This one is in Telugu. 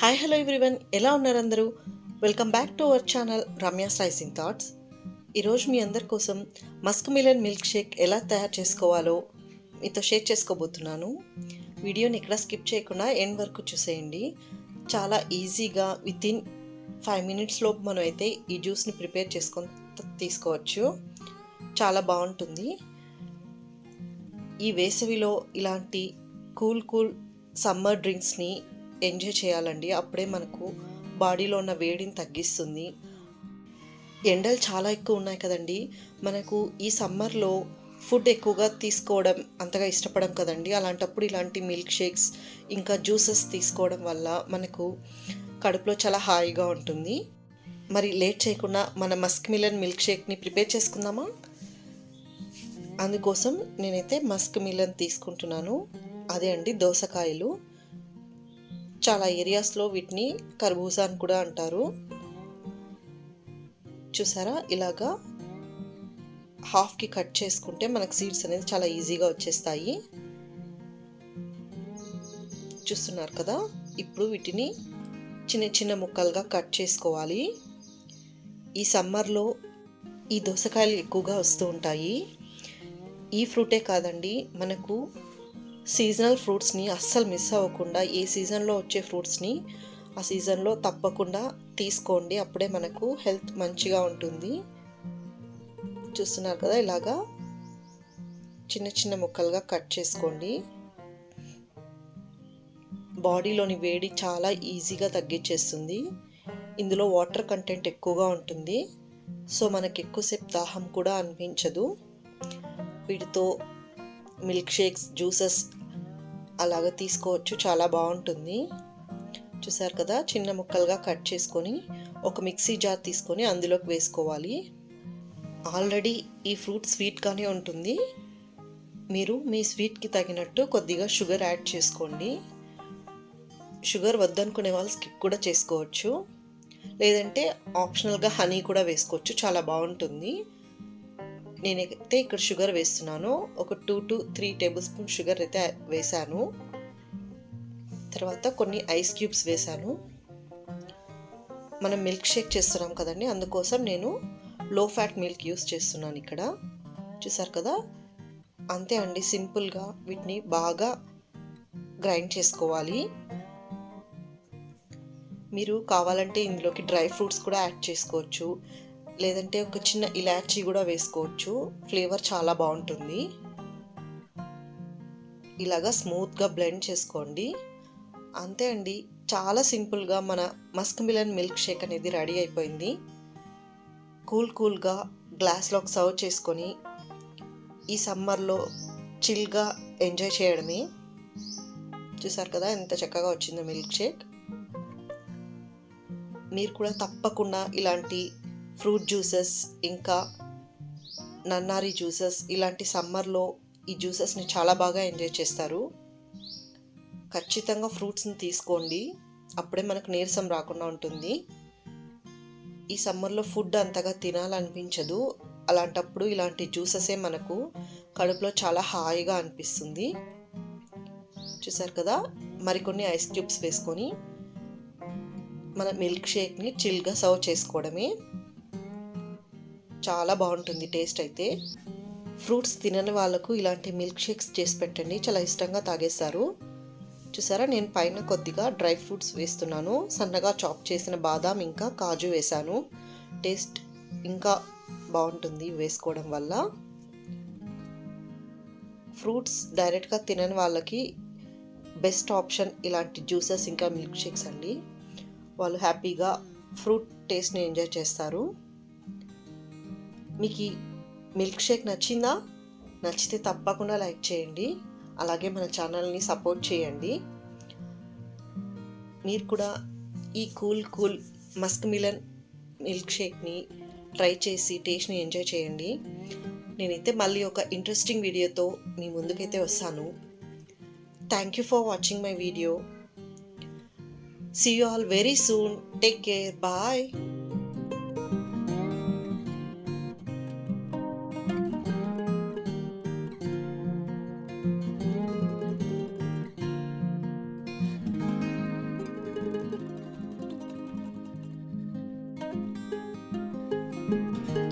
హాయ్ హలో ఎవ్రీవన్ ఎలా ఉన్నారు అందరూ? Welcome back to our channel Ramya slicing thoughts ఈరోజు మీ అందరి కోసం మస్క్ మిలన్ మిల్క్ షేక్ ఎలా తయారు చేసుకోవాలో మీతో షేర్ చేసుకోబోతున్నాను. వీడియోని ఎక్కడ స్కిప్ చేయకుండా ఎండ్ వరకు చూసేయండి. చాలా ఈజీగా విత్ ఇన్ ఫైవ్ మినిట్స్లో మనం అయితే ఈ జ్యూస్ని ప్రిపేర్ చేసుకొని తీసుకోవచ్చు. చాలా బాగుంటుంది. ఈ వేసవిలో ఇలాంటి కూల్ కూల్ సమ్మర్ డ్రింక్స్ని ఎంజాయ్ చేయాలండి. అప్పుడే మనకు బాడీలో ఉన్న వేడిని తగ్గిస్తుంది. ఎండలు చాలా ఎక్కువ ఉన్నాయి కదండి. మనకు ఈ సమ్మర్లో ఫుడ్ ఎక్కువగా తీసుకోవడం అంతగా ఇష్టపడం కదండి. అలాంటప్పుడు ఇలాంటి మిల్క్ షేక్స్ ఇంకా జ్యూసెస్ తీసుకోవడం వల్ల మనకు కడుపులో చాలా హాయిగా ఉంటుంది. మరి లేట్ చేయకుండా మన మస్క్ మిలన్ మిల్క్ షేక్ని ప్రిపేర్ చేసుకుందామా? అందుకోసం నేనైతే మస్క్ మిలన్ తీసుకుంటున్నాను. అదే అండి దోసకాయలు. చాలా ఏరియాస్లో వీటిని కర్బూజా అని కూడా అంటారు. చూసారా? ఇలాగా హాఫ్కి కట్ చేసుకుంటే మనకు సీడ్స్ అనేది చాలా ఈజీగా వచ్చేస్తాయి. చూస్తున్నారు కదా? ఇప్పుడు వీటిని చిన్న చిన్న ముక్కలుగా కట్ చేసుకోవాలి. ఈ సమ్మర్లో ఈ దోసకాయలు ఎక్కువగా వస్తూ ఉంటాయి. ఈ ఫ్రూటే కాదండి మనకు సీజనల్ ఫ్రూట్స్ని అస్సలు మిస్ అవ్వకుండా ఏ సీజన్లో వచ్చే ఫ్రూట్స్ని ఆ సీజన్లో తప్పకుండా తీసుకోండి. అప్పుడే మనకు హెల్త్ మంచిగా ఉంటుంది. చూస్తున్నారు కదా ఇలాగా చిన్న చిన్న ముక్కలుగా కట్ చేసుకోండి. బాడీలోని వేడి చాలా ఈజీగా తగ్గించేస్తుంది. ఇందులో వాటర్ కంటెంట్ ఎక్కువగా ఉంటుంది. సో మనకి ఎక్కువసేపు దాహం కూడా అనిపించదు. వీటితో మిల్క్ షేక్స్ జ్యూసెస్ అలాగ తీసుకోవచ్చు. చాలా బాగుంటుంది. చూసారు కదా? చిన్న ముక్కలుగా కట్ చేసుకొని ఒక మిక్సీ జార్ తీసుకొని అందులోకి వేసుకోవాలి. ఆల్రెడీ ఈ ఫ్రూట్ స్వీట్గానే ఉంటుంది. మీరు మీ స్వీట్కి తగినట్టు కొద్దిగా షుగర్ యాడ్ చేసుకోండి. షుగర్ వద్దనుకునే వాళ్ళు స్కిప్ కూడా చేసుకోవచ్చు. లేదంటే ఆప్షనల్గా హనీ కూడా వేసుకోవచ్చు. చాలా బాగుంటుంది. నేనైతే ఇక్కడ షుగర్ వేస్తున్నాను. ఒక two to three tablespoon sugar అయితే వేశాను. తర్వాత కొన్ని ఐస్ క్యూబ్స్ వేశాను. మనం మిల్క్ షేక్ చేస్తున్నాం కదండి అందుకోసం నేను లో ఫ్యాట్ మిల్క్ యూస్ చేస్తున్నాను ఇక్కడ. చూసారు కదా? అంతే అండి సింపుల్గా వీటిని బాగా గ్రైండ్ చేసుకోవాలి. మీరు కావాలంటే ఇందులోకి డ్రై ఫ్రూట్స్ కూడా యాడ్ చేసుకోవచ్చు. లేదంటే ఒక చిన్న ఇలాచీ కూడా వేసుకోవచ్చు. ఫ్లేవర్ చాలా బాగుంటుంది. ఇలాగా స్మూత్గా బ్లెండ్ చేసుకోండి. అంతే అండి. చాలా సింపుల్గా మన మస్క్ మిలన్ మిల్క్ షేక్ అనేది రెడీ అయిపోయింది. కూల్ కూల్గా గ్లాస్లోకి సర్వ్ చేసుకొని ఈ సమ్మర్లో చిల్గా ఎంజాయ్ చేయడమే. చూసారు కదా ఎంత చక్కగా వచ్చిందో మిల్క్ షేక్. మీరు కూడా తప్పకుండా ఇలాంటి ఫ్రూట్ జ్యూసెస్ ఇంకా నన్నారి జ్యూసెస్ ఇలాంటి సమ్మర్లో ఈ జ్యూసెస్ని చాలా బాగా ఎంజాయ్ చేస్తారు. ఖచ్చితంగా ఫ్రూట్స్ని తీసుకోండి. అప్పుడే మనకు నీరసం రాకుండా ఉంటుంది. ఈ సమ్మర్లో ఫుడ్ అంతగా తినాలనిపించదు. అలాంటప్పుడు ఇలాంటి జ్యూసెసే మనకు కడుపులో చాలా హాయిగా అనిపిస్తుంది. చూసారు కదా? మరికొన్ని ఐస్ క్యూబ్స్ వేసుకొని మన మిల్క్ షేక్ని చిల్గా సర్వ్ చేసుకోవడమే. చాలా బాగుంటుంది టేస్ట్ అయితే. ఫ్రూట్స్ తినని వాళ్ళకు ఇలాంటి మిల్క్ షేక్స్ చేసి పెట్టండి. చాలా ఇష్టంగా తాగేస్తారు. చూసారా? నేను పైన కొద్దిగా డ్రై ఫ్రూట్స్ వేస్తున్నాను. సన్నగా చాప్ చేసిన బాదాం ఇంకా కాజు వేశాను. టేస్ట్ ఇంకా బాగుంటుంది వేసుకోవడం వల్ల. ఫ్రూట్స్ డైరెక్ట్గా తినని వాళ్ళకి బెస్ట్ ఆప్షన్ ఇలాంటి జ్యూసెస్ ఇంకా మిల్క్ షేక్స్ అండి. వాళ్ళు హ్యాపీగా ఫ్రూట్ టేస్ట్ని ఎంజాయ్ చేస్తారు. మీకు ఈ మిల్క్ షేక్ నచ్చిందా? నచ్చితే తప్పకుండా లైక్ చేయండి. అలాగే మన ఛానల్ని సపోర్ట్ చేయండి. మీరు కూడా ఈ cool cool muskmelon milk షేక్ని ట్రై చేసి టేస్ట్ని ఎంజాయ్ చేయండి. నేనైతే మళ్ళీ ఒక ఇంట్రెస్టింగ్ వీడియోతో మీ ముందుకైతే వస్తాను. Thank you for watching my video see you all very soon take care bye Música